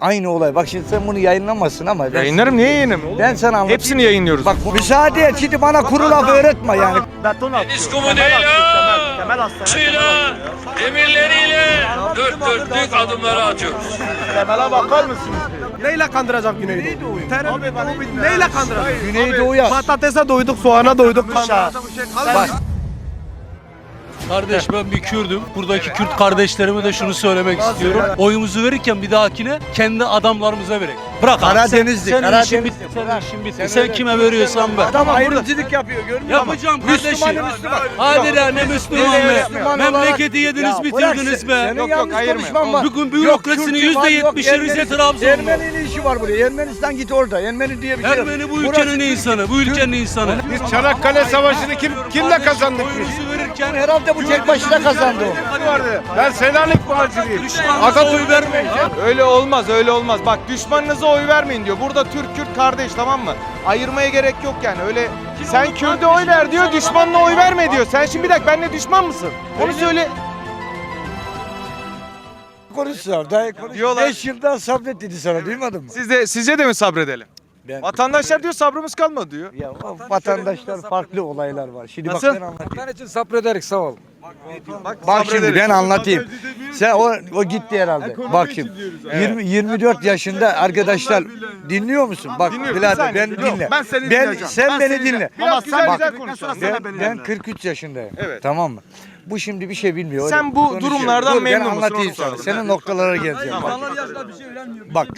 Aynı olay. Bak şimdi sen bunu yayınlamasın ama ben, Yayınlarım niye yayınlamıyorum? ben sana anlatayım. Hepsini yayınlıyoruz. Bak bu- müsaade et şimdi bana kuru laf öğretme yani. Beton atıyor. Deniz Temel atıyor, temel, temel hastane. suyla, emirleriyle dört dörtlük adımları atıyoruz. Temele bakar mısınız? Neyle kandıracak Güneydoğu'yu? Terör neyle kandıracak? Güneydoğu'ya Patatese doyduk, soğana doyduk. Şah. bak Kardeş ben bir Kürdüm. Buradaki Kürt kardeşlerime de şunu söylemek istiyorum. Oyumuzu verirken bir dahakine kendi adamlarımıza verek. Bırak abi. Karadenizli, Sen, senin Karadenizli. işin bitti. Senin işin bitti. Sen kime veriyorsan ver. adam ayrımcılık yapıyor görmüyor musun? Yapacağım kardeşim. Müslümanı Müslüman. Hadi lan ne Müslüman Nereye be. Müslüman olarak- Memleketi yediniz Ya bitirdiniz be. Senin Yok, yok, yanlış konuşman var. Bugün Yok, bürokrasinin Kürt'ü yüzde var, yok, yetmişi Rize Ermeni- Trabzon'da. Ermeni'nin işi var buraya. Ermenistan git orada. Ermeni diye bir şey yok. Ermeni bu Burası ülkenin insanı. Bu ülkenin insanı. Biz Çanakkale Savaşı'nı kim kimle kazandık biz? Oyumuzu verirken Herhalde bu tek başına kazandı o. vardı. Ben Selanik Bağcılıyım. Oy vermeyin. Öyle olmaz, öyle olmaz. Bak düşmanınıza oy vermeyin diyor. Burada Türk Kürt kardeş tamam mı? Ayırmaya gerek yok yani. Öyle sen Kürt'e oy ver diyor, düşmanına oy verme diyor. Sen şimdi bir dakika benimle düşman mısın? Onu söyle. Konuşsunlar. Daha konuş. Diyorlar. 5 yıldan sabret dedi sana duymadın mı? Siz de sizce de mi sabredelim? Ben- Vatandaşlar diyor sabrımız kalmadı diyor. Ya o vatandaşlar farklı olaylar var. Şimdi Nasıl? bak ben anlatayım. Vatan için sabrederek sağ ol. Bak, Bak şimdi ben anlatayım. Sen o o gitti herhalde. Bak şimdi 20 24 yaşında arkadaşlar dinliyor musun? Bak birader ben dinle. Ben seni ben dinleyeceğim. sen Ben beni dinle. dinleyeceğim. Biraz güzel Bak, güzel konuş. Ben, ben 43 yaşındayım. Evet. Tamam mı? Bu şimdi bir şey bilmiyor. Sen bu konuşuyor. durumlardan Dur, memnun ben musun? anlatayım Onu sana. Senin noktalara geleceğim. Bak.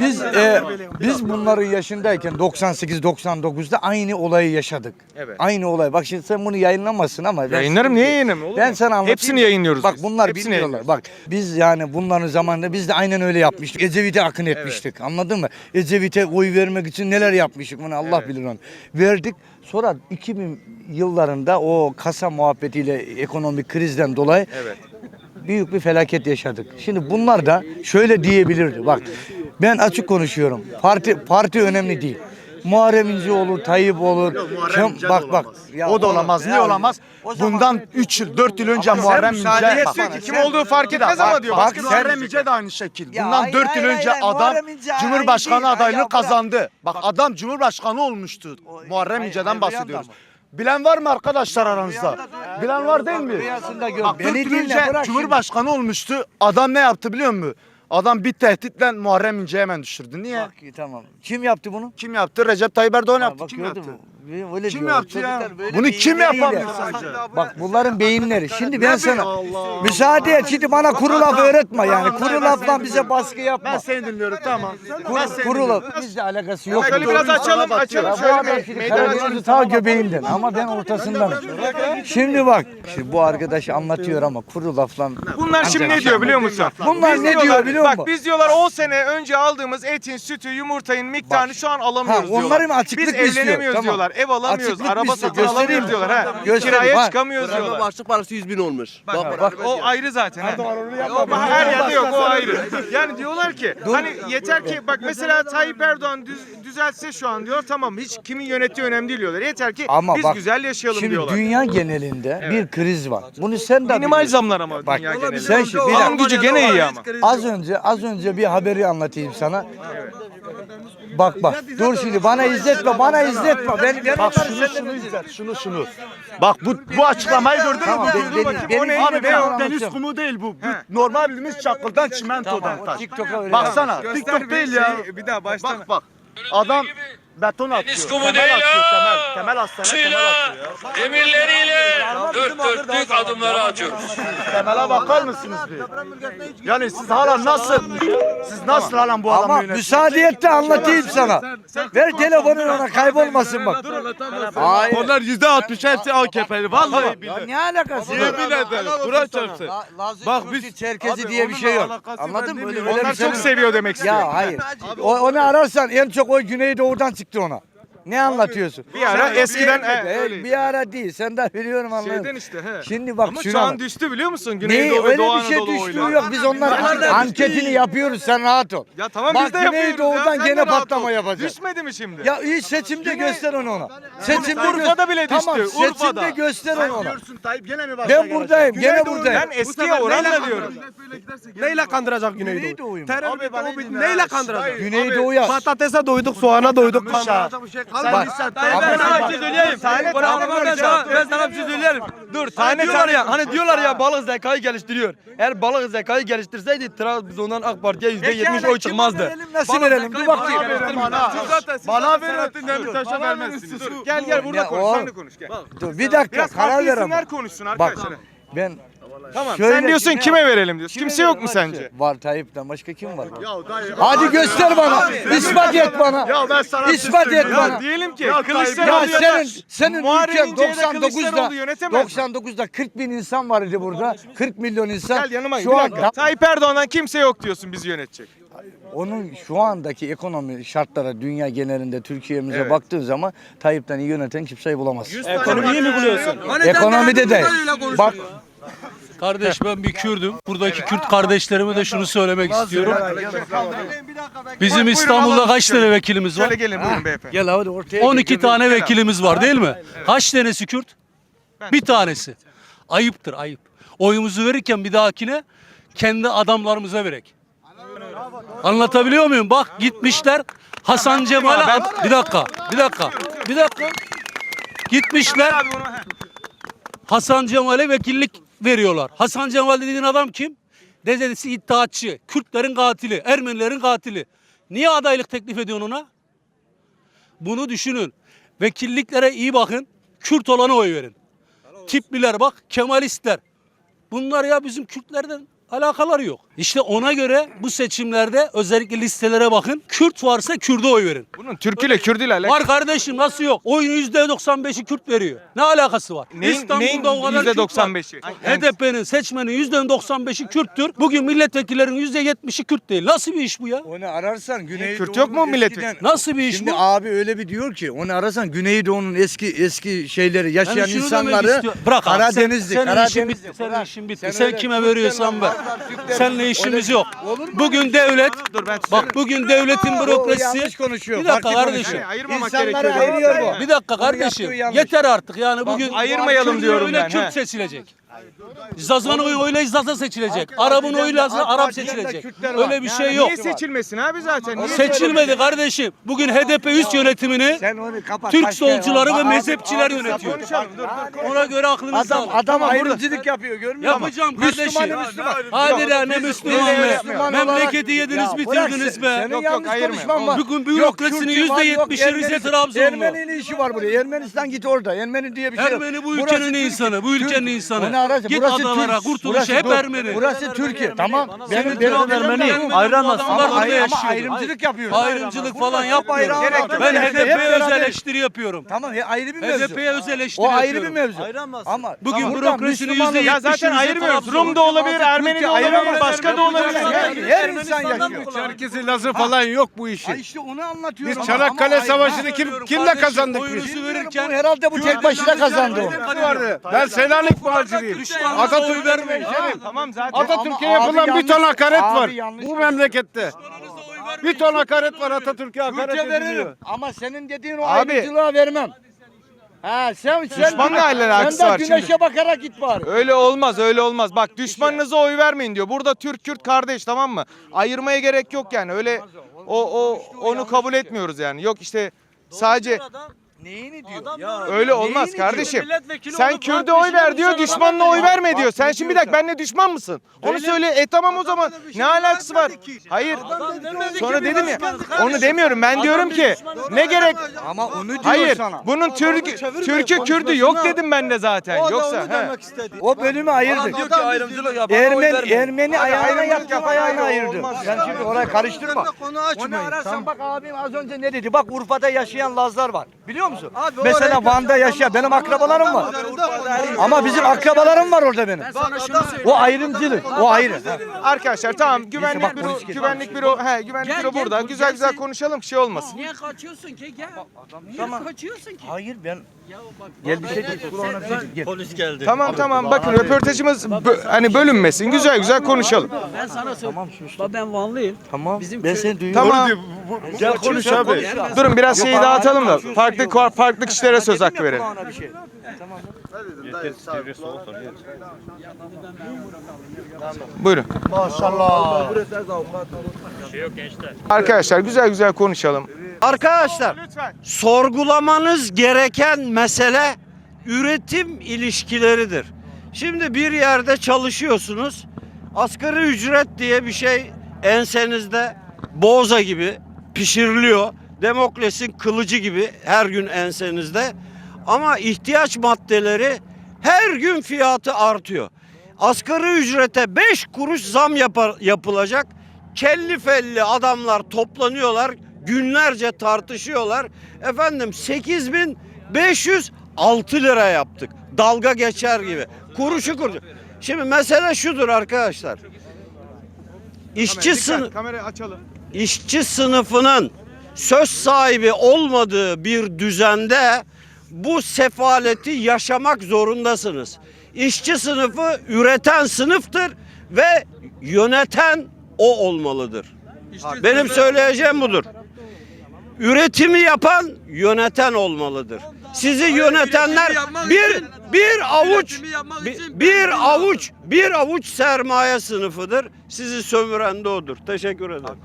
Biz e, biz bunların yaşındayken 98 99'da aynı olayı yaşadık. Evet. Aynı olay. Bak şimdi sen bunu yayınlamasın ama ben Yayınlarım niye yayınlamıyorum? olur ben sana anlatayım. Hepsini yayınlıyoruz Bak biz. bunlar Hepsini bilmiyorlar. yayınlıyoruz. Bak biz yani bunların zamanında biz de aynen öyle yapmıştık. Ecevit'e akın etmiştik. Anladın mı? Ecevit'e oy vermek için neler yapmıştık bunu Allah Evet. bilir onu. Verdik. Sonra 2000 yıllarında o kasa muhabbetiyle ekonomik krizden dolayı Evet. büyük bir felaket yaşadık. Şimdi bunlar da şöyle diyebilirdi. Bak ben açık konuşuyorum. Parti parti önemli değil. Muharrem İnce olur, Tayyip olur. Muharrem Kim- İnce de bak bak. olamaz. Ya O da olamaz. Niye olamaz? Bundan 3 yıl, 4 yıl önce Muharrem müsaade İnce... et Bak, Diyor ki kim olduğu fark etmez ama diyor. bak, sen- Muharrem İnce de aynı şekil. Ya Bundan hayır, 4 yıl hayır, önce hayır, adam Muharrem İnce aynı Cumhurbaşkanı değil. adaylığını Ya bırak. kazandı. Bak adam Cumhurbaşkanı olmuştu. Muharrem hayır, İnce'den hayır, bahsediyoruz. Bilen var mı arkadaşlar aranızda? Bilen var değil mi? Rüyasında gör. Bak Beni 4 yıl dinle, önce bırak şimdi. Cumhurbaşkanı olmuştu. Adam ne yaptı biliyor musun? Adam bir tehditle Muharrem İnce'yi hemen düşürdü. Niye? Bak, tamam. Kim yaptı bunu? Kim yaptı? Recep Tayyip Erdoğan Ha, yaptı. bak Kim gördün yaptı? mü? Öyle Kim diyorlar. yaptı ya? Böyle Bunu kim beyinleriyle- yapabilir sence? Bak bunların beyinleri. Şimdi ben sana Allah. müsaade et. Şimdi bana kuru laf öğretme yani. Kuru lafla bize baskı yapma. Ben seni dinliyorum tamam. Ben Kuru, seni kuru dinliyorum. laf. Bizle alakası yok. Şöyle biraz açalım, açalım. Ya bu Şöyle adam bir şimdi meydan Karadeniz'i açalım. ta göbeğinden ama ben ortasındanım. Şimdi bak, şimdi bu arkadaş anlatıyor ama kuru lafla. Bunlar şimdi ne diyor biliyor musun? Bunlar ne diyor biliyor musun? Bak biz diyorlar 10 sene önce aldığımız etin, sütü, yumurtayın miktarını şu an alamıyoruz Ha, onları mı diyorlar. açıklık Biz mı istiyor? evlenemiyoruz Tamam. diyorlar. Ev alamıyoruz, Açıklık araba satın alamıyoruz diyorlar. Ha. Göstereyim. Kiraya Bak. çıkamıyoruz diyorlar. Başlık parası 100 bin olmuş. Bak, bak, o ayrı zaten. ha. O her yerde yok o ayrı. Yani diyorlar ki hani yeter ki bak mesela Tayyip Erdoğan düz- düzeltse şu an diyor tamam hiç kimin yönettiği önemli değil diyorlar. Yeter ki Ama biz bak, güzel yaşayalım Şimdi diyorlar. dünya genelinde bir kriz var. Bunu sen de Minimal biliyorsun. zamlar ama Bak, dünya genelinde. sen şimdi bir Alım dakika. gücü gene iyi ama. Az önce az önce bir haberi anlatayım sana. Bak bak. Dur şimdi bana izletme, bana izletme. Ben ben Bak onları şunu senden şunu izlerim. izle, şunu şunu. Bak bu bu açıklamayı gördün mü? Tamam, Bu- ben- dur beni- bakayım, beni o ne? dinle, Abi ben ben anlatacağım. deniz kumu değil bu. Bu normal bildiğimiz çakıldan çimentodan Tamam, taş. TikTok'a öyle Baksana TikTok değil ya. şeyi, bir daha baştan. Bak bak. Adam beton atıyor. Temel atıyor temel. Temel ya. emirleriyle dört dörtlük adımları atıyoruz. Temele bakar mısınız bir? Yani siz hala nasıl siz nasıl hala bu adamı Ama yönetiyorsunuz? müsaade et de anlatayım sana. Ver telefonunu ona kaybolmasın bak. Hayır. Onlar yüzde altmış hepsi AKP'li. Vallahi Ya billahi. ne alakası var? Yemin ederim. Kur'an çarpsın. Bak biz- Çerkezi diye bir şey yok. Anladın mı? Öyle, Onlar şey çok yok. seviyor demek istiyor. Ya hayır. O, onu ararsan en çok o Güneydoğu'dan çıktı ona. Ne anlatıyorsun? Bir ara Sen- eskiden- bir, he, öyleydi. bir ara değil. Sen de biliyorum anlıyorum. Şeyden işte he. Şimdi bak Ama şuna şu an bak. düştü biliyor musun? Ne Güneydoğu ve öyle Doğu bir şey Anadolu düştüğü oyları. yok. Biz onların anketini yapıyoruz. Sen rahat ol. Ya tamam Bak, biz de yapıyoruz Güneydoğu'dan ya. Sen gene patlama yapacak. Düşmedi mi şimdi? Ya iyi seçimde Güney- göster onu ona. Seçimde Urfa'da gö- bile düştü, Tamam seçimde Urfa'da. göster onu ona. Diyorsun Tayyip gene mi başa Ben buradayım. Gene Güneydoğu- buradayım. Ben eskiye oranla diyorum. Neyle kandıracak Güneydoğu? Güneydoğu'yu mu? Terör Abi bana dinle. Neyle kandıracak? Güneydoğu'ya. Patatese doyduk, soğana doyduk. Kandıracak bir şey kalmadı. Bak, Ben sana bir şey söyleyeyim. Tane tane ben sana, ben sana bir şey söylerim. Dur. Hani diyorlar ya, hani diyorlar ya balık zekayı geliştiriyor. Eğer balık zekayı geliştirseydi Trabzon'dan AK Parti'ye %70 oy çıkmazdı. Nasıl verelim? Bir bakayım. Bana, bana verin Demirtaş'a vermezsiniz. Dur, Gel gel burada konuş. Sen de konuş gel. Dur bir dakika Biraz karar farklı ver ama. isimler konuşsun arkadaşlar. ben Tamam. Şöyle sen diyorsun kime- kime verelim diyorsun. Kimse yok mu sence? Var Tayyip'ten başka kim var? Ya dayı. Hadi göster bana. İspat et bana. Ya ben sana İspat et Ya bana. Diyelim ki Ya Kılıçdaroğlu Ya senin senin ülken İnce'ye de 99'da Kılıçdaroğlu yönetemez mi? 99'da 40 bin insan var idi burada. 40 milyon insan. Gel yanıma Şu an. Tayyip Erdoğan'dan kimse yok diyorsun bizi yönetecek. onun şu andaki ekonomi şartlara dünya genelinde Türkiye'mize Evet. baktığın zaman Tayyip'ten iyi yöneten kimseyi bulamazsın. Ekonomiyi mi buluyorsun? Ekonomide de. Bak Kardeş ben bir Kürdüm. Buradaki Kürt kardeşlerime de şunu söylemek istiyorum. Bizim İstanbul'da kaç tane vekilimiz var? Şöyle gelin buyurun beyefendi. gel hadi ortaya. 12 gel. tane vekilimiz var değil mi? Kaç tanesi Kürt? Bir tanesi. Ayıptır ayıp. Oyumuzu verirken bir dahakine kendi adamlarımıza verek. Anlatabiliyor muyum? Bak gitmişler Hasan Cemal'e bir dakika, bir dakika, bir dakika. Gitmişler Hasan Cemal'e vekillik veriyorlar. Hasan Cemal dediğin adam kim? Dedesi iddiatçı, Kürtlerin katili, Ermenilerin katili. Niye adaylık teklif ediyorsun ona? Bunu düşünün. Vekilliklere iyi bakın. Kürt olana oy verin. Tipliler bak, Kemalistler. Bunlar ya bizim Kürtlerden alakaları yok. İşte ona göre bu seçimlerde özellikle listelere bakın. Kürt varsa Kürt'e oy verin. Bunun Türküyle Kürdüyle alakalı. Var kardeşim nasıl yok? Oyun %95'i Kürt veriyor. Ne alakası var? Neyin, neyin %95'i? HDP'nin seçmenin %95'i Kürttür. Bugün milletvekillerinin %70'i Kürt değil. Nasıl bir iş bu ya? Onu ararsan Güneydoğu'nun Kürt yok mu milletvekili? Nasıl bir iş Şimdi bu? abi öyle bir diyor ki onu arasan Güneydoğu'nun eski eski şeyleri yaşayan Yani şunu demek insanları istiyorum. Bırak abi, Karadenizli. sen, senin işin bitti. Senin işin bitti. Sen kime veriyorsan ver. Seninle işimiz yok. Bugün devlet Dur ben bak bugün devletin bürokrasisi yanlış konuşuyor. Bir dakika kardeşim. Ayırmamak İnsanları gerekiyor. ayırıyor bu. Bir dakika kardeşim. yaptığı yanlış. Yeter artık yani bugün ayırmayalım diyorum öyle ben, Kürt he. Zazan oyu öyle Zaza seçilecek. Arap'ın oyuyla AK Arap seçilecek. Öyle bir Yani şey yok. Niye seçilmesin abi zaten? Niye Seçilmedi kardeşim. Bugün HDP üst yönetimini Sen onu kapat. Türk solcuları ve mezhepçiler abi- yönetiyor. Ona göre aklınızı Adam adam ayrımcılık yapıyor görmüyor musun? Yapacağım kardeşim. Müslümanı Müslüman. Hadi lan ne Müslüman be. Memleketi yediniz Ya bitirdiniz be. Senin Yok, yok, yanlış ayırma. konuşman var. Bugün bürokrasinin yok %70'i Rize Trabzonlu. Ermeni'nin işi var buraya. Ermenistan git orada. Ermeni diye bir şey yok. Ermeni bu ülkenin insanı, bu ülkenin insanı. Onu arasın. Git Burası adalara, Türk. kurtuluşa Burası hep. Ermeni. Burası Türkiye. Tamam. Benim benim Ermeni, Ermeni ayıramaz. Ama, ayrımcılık yapıyorsun. Ayrımcılık falan yapmıyorum. Ben HDP'ye öz eleştiri yapıyorum. Tamam he, ayrı bir mevzu. HDP'ye öz eleştiri O ayrı bir mevzu. Ama Bugün bürokrasinin yüzde Ya zaten ayırmıyoruz. Rum da olabilir, Ermeni de olabilir, başka da olabilir. Her, insan yaşıyor. Çerkezi Lazı falan yok bu işin. Ay işte onu anlatıyorum. Biz Çanakkale Savaşı'nı kim kimle kazandık biz? herhalde bu tek başına kazandı onu. vardı. Ben Selanik Bağcılıyım. Düşmanınıza Atatürk vermeyin. Tamam zaten. Atatürk'e yapılan abi bir ton hakaret var. Bu memlekette. Bir ton hakaret var Atatürk'e hakaret ediliyor. Ama senin dediğin o ayrımcılığa vermem. Ha sen sen Düşmanla alakası sen de var güneşe şimdi. bakarak git bari. Öyle olmaz öyle olmaz. Bak düşmanınıza oy vermeyin diyor. Burada Türk Kürt kardeş tamam mı? Ayırmaya gerek yok yani. Öyle o o onu kabul etmiyoruz yani. Yok işte sadece Neyini diyor? öyle olmaz neyini kardeşim. Milletvekili Sen olup Kürt'e oy ver diyor, düşen düşmanına adam oy ya. verme Bak, diyor. Sen ne şimdi bir dakika diyorsun? benimle düşman mısın? Onu söyle. E tamam o zaman. Ne alakası var? Hayır. Sonra dedim ya. Onu demiyorum. Ben diyorum ki ne gerek Ama onu diyor Hayır. sana. Bunun Türk Türk'ü Kürdü yok dedim ben de zaten. Yoksa he. O bölümü ayırdık. Diyor ki ayrımcılık yap. bana oy Ermeni. Ermeni ayağına ayrımcılık yaktı yapmayın. ayağına ayırdı. Sen şimdi orayı karıştırma. Onu ararsan bak abim az önce ne dedi? Bak Urfa'da yaşayan Lazlar var. Biliyor musun? Musun? Mesela Van'da yaşa benim akrabalarım var. Ama bizim akrabalarım var orada benim. O ayrımcılık. O ayrı. Arkadaşlar tamam güvenlik bak, büro polis güvenlik büro he güvenlik Gel, büro gel, burada. polis Güzel güzel konuşalım ki şey olmasın. Niye kaçıyorsun ki gel? Niye Tamam. kaçıyorsun ki? Hayır ben gel bir şey bir şey değil. Gel. Tamam tamam bakın röportajımız bö- hani bölünmesin. Güzel güzel konuşalım. Ben sana söyleyeyim. Bak ben Vanlıyım. Tamam. Bizim ben seni duyuyorum. Tamam. Gel konuş abi. Durun biraz şeyi dağıtalım da farklı farklı kişilere söz hakkı verelim. şey. Buyurun. Maşallah. Arkadaşlar güzel güzel konuşalım. Arkadaşlar sorgulamanız gereken mesele üretim ilişkileridir. Şimdi bir yerde çalışıyorsunuz. Asgari ücret diye bir şey ensenizde boza gibi pişiriliyor. Demokrasinin kılıcı gibi her gün ensenizde. Ama ihtiyaç maddeleri her gün fiyatı artıyor. Asgari ücrete 5 kuruş zam yapar, yapılacak. Kelli felli adamlar toplanıyorlar. Günlerce tartışıyorlar. Efendim 8506 lira yaptık. Dalga geçer gibi. Kuruşu kuruşu. Şimdi mesele şudur arkadaşlar. İşçi sınıf işçi sınıfının söz sahibi olmadığı bir düzende bu sefaleti yaşamak zorundasınız. İşçi sınıfı üreten sınıftır ve yöneten o olmalıdır. Benim söyleyeceğim budur. Üretimi yapan yöneten olmalıdır. Sizi yönetenler bir bir avuç bir, bir avuç bir avuç sermaye sınıfıdır. Sizi sömüren de odur. Teşekkür ederim.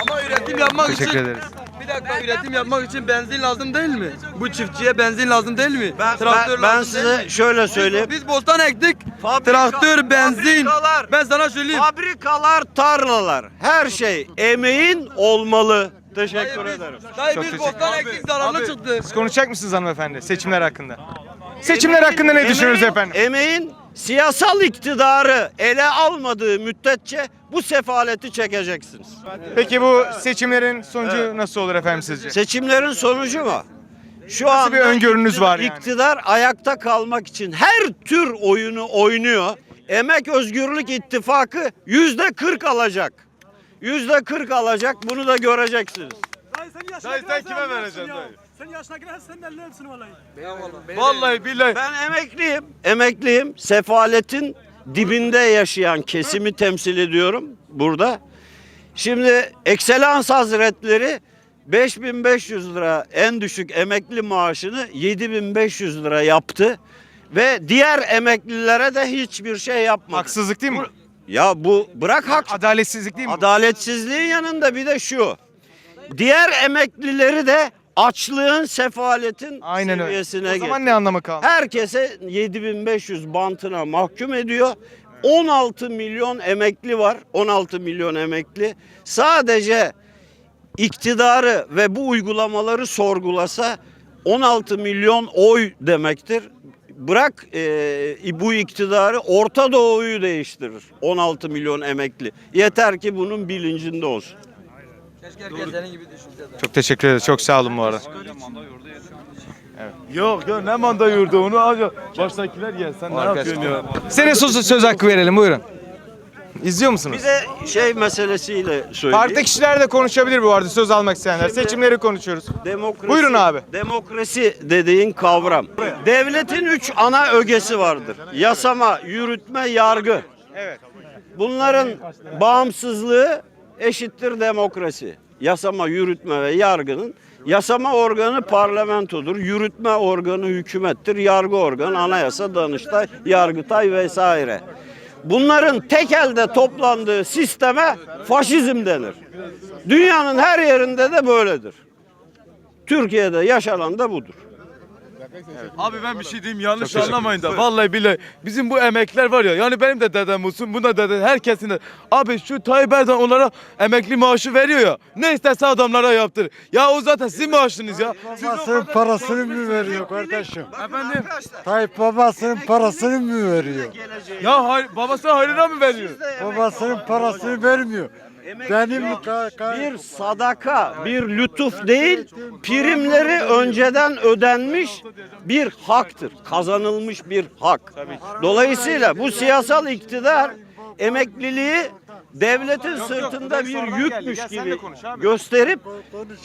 Ama üretim yapmak Teşekkür için ederiz. bir dakika üretim yapmak için benzin lazım değil mi? Bu çiftçiye benzin lazım değil mi? Ben, Traktör ben, ben lazım değil size mi? şöyle söyleyeyim. Biz bostan ektik. Fabrika- traktör, benzin. fabrikalar- Ben sana söyleyeyim. Fabrikalar, tarlalar, her şey emeğin olmalı. Teşekkür ederim. Dayı Çok biz teşekkür- bostan ektik zararlı çıktı. Siz konuşacak mısınız hanımefendi seçimler hakkında? Seçimler hakkında ne düşünüyorsunuz emeğin- efendim? Emeğin siyasal iktidarı ele almadığı müddetçe bu sefaleti çekeceksiniz. Peki bu seçimlerin sonucu nasıl olur efendim sizce? Seçimlerin sonucu mu? Şu Nasıl anda bir öngörünüz iktidar, var yani? iktidar ayakta kalmak için her tür oyunu oynuyor. Emek Özgürlük İttifakı yüzde 40 alacak. Yüzde 40 alacak. Bunu da göreceksiniz. Dayı sen kime vereceksin dayı? Sen yaşına girersen sen de ellersin vallahi. Vallahi billahi. Ben emekliyim. Emekliyim. Sefaletin dibinde yaşayan kesimi temsil ediyorum burada. Şimdi Ekselans Hazretleri 5500 lira en düşük emekli maaşını 7500 lira yaptı ve diğer emeklilere de hiçbir şey yapmadı. Haksızlık değil mi? Ya bu bırak hak Adaletsizlik değil mi? bu? Adaletsizliğin yanında bir de şu. Diğer emeklileri de açlığın, sefaletin Aynen öyle. seviyesine O getir. zaman ne anlamı kaldı? Herkese 7500 bantına mahkum ediyor. 16 milyon emekli var. 16 milyon emekli. Sadece iktidarı ve bu uygulamaları sorgulasa 16 milyon oy demektir. Bırak e, bu iktidarı Orta Doğu'yu değiştirir. 16 milyon emekli. Yeter ki bunun bilincinde olsun. Keşke herkes senin gibi düşünse. Çok teşekkür ederiz. Çok sağ olun bu arada. Yok yok ne manda yurdu onu ancak baştakiler gel sen ne yapıyorsun ya? Size söz, söz hakkı verelim buyurun. İzliyor musunuz? Bir de şey meselesiyle söyleyeyim. Farklı kişiler de konuşabilir bu arada söz almak isteyenler. Seçimleri konuşuyoruz. Demokrasi, Buyurun abi. Demokrasi dediğin kavram. Devletin üç ana ögesi vardır. Yasama, yürütme, yargı. Evet. Bunların bağımsızlığı eşittir demokrasi. Yasama, yürütme ve yargının yasama organı parlamentodur, yürütme organı hükümettir, yargı organı anayasa, danıştay, yargıtay vesaire. Bunların tek elde toplandığı sisteme faşizm denir. Dünyanın her yerinde de böyledir. Türkiye'de yaşanan da budur. Abi ben bir şey diyeyim yanlış anlamayın da vallahi billahi bizim bu emekler var ya yani benim de dedem olsun buna dede herkesin de abi şu Tayyip Erdoğan onlara emekli maaşı veriyor ya ne isterse adamlara yaptır. Ya o zaten sizin maaşınız ya. Siz o Babasının kadar- parasını mı veriyor kardeşim? Efendim Tayyip babasının parasını mı veriyor? ya hay, babasına hayrına mı veriyor? Babasının parasını vermiyor. Benim bir sadaka, bir lütuf değil, primleri önceden ödenmiş bir haktır. Kazanılmış bir hak. Dolayısıyla bu siyasal iktidar emekliliği devletin sırtında bir sonradan geldi. yükmüş Gel gibi gösterip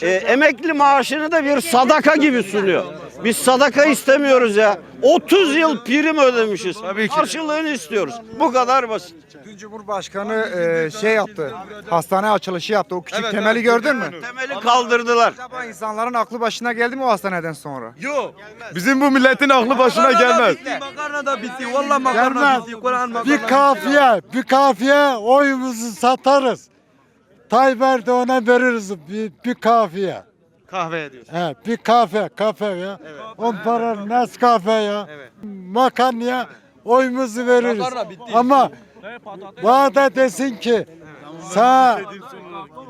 e, emekli maaşını da bir sadaka gibi sunuyor. Biz sadaka istemiyoruz ya. 30 yıl prim ödemişiz. Karşılığını istiyoruz. Bu kadar basit. Dün Cumhurbaşkanı e, şey yaptı. Hastane açılışı yaptı. O küçük temeli gördün mü? Temeli kaldırdılar. Acaba insanların aklı başına geldi mi o hastaneden sonra? Yok. Bizim bu milletin aklı başına gelmez. Makarna da bitti. Vallahi makarna Gelmez. bitti. Kur'an makarna. bir kafiye, bir kafiye oyumuzu satarız. Tayyip Erdoğan'a veririz bir, bir kafiye. Kahveye diyorsun. He, bir kafe, kafe ya. On para Nescafe ya. Makarnaya oyumuzu veririz. Makarna bitti. Ama bana da desin ki sağ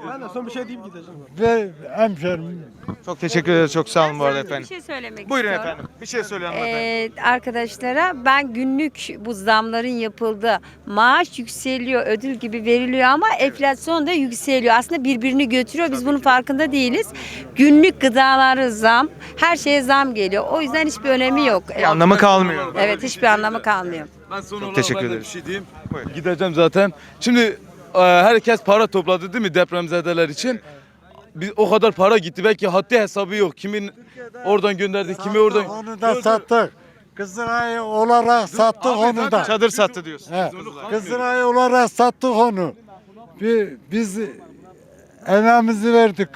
Ben de son bir şey diyeyim gideceğim. ve hemşerim Çok teşekkür ederiz. Çok sağ olun bu arada Bir efendim. şey söylemek Buyurun istiyorum. efendim. Bir şey söyle hanımefendi. Ee, arkadaşlara ben günlük bu zamların yapıldığı maaş yükseliyor, ödül gibi veriliyor ama enflasyon da yükseliyor. Aslında birbirini götürüyor. Biz bunun farkında değiliz. Günlük gıdaları zam, her şeye zam geliyor. O yüzden hiçbir önemi yok. Bir anlamı kalmıyor. Evet, hiçbir anlamı kalmıyor. Ben son olarak teşekkür ben de ederiz. Bir şey diyeyim. Buyur. Gideceğim zaten. Şimdi e, herkes para topladı değil mi depremzedeler için? Bir, o kadar para gitti belki haddi hesabı yok. Kimin oradan gönderdi, kimi oradan... onu da sattık. Kızılay olarak sattık onu da. Çadır sattı diyorsun. He, Kızılay olarak sattık onu. Bir, biz emeğimizi verdik.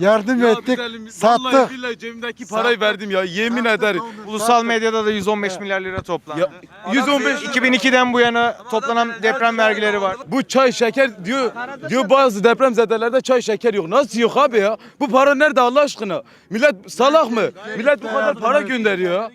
Yardım Ya ettik, biz elim- sattık. Vallahi cebimdeki parayı verdim ya yemin ederim. Ulusal medyada da 115 milyar lira toplandı. Ya, 115 2002'den bu yana toplanan deprem vergileri var. Bu çay şeker diyor diyor bazı depremzedelerde çay şeker yok. Nasıl yok abi ya? Bu para nerede Allah aşkına? Millet salak mı? Millet bu kadar para gönderiyor.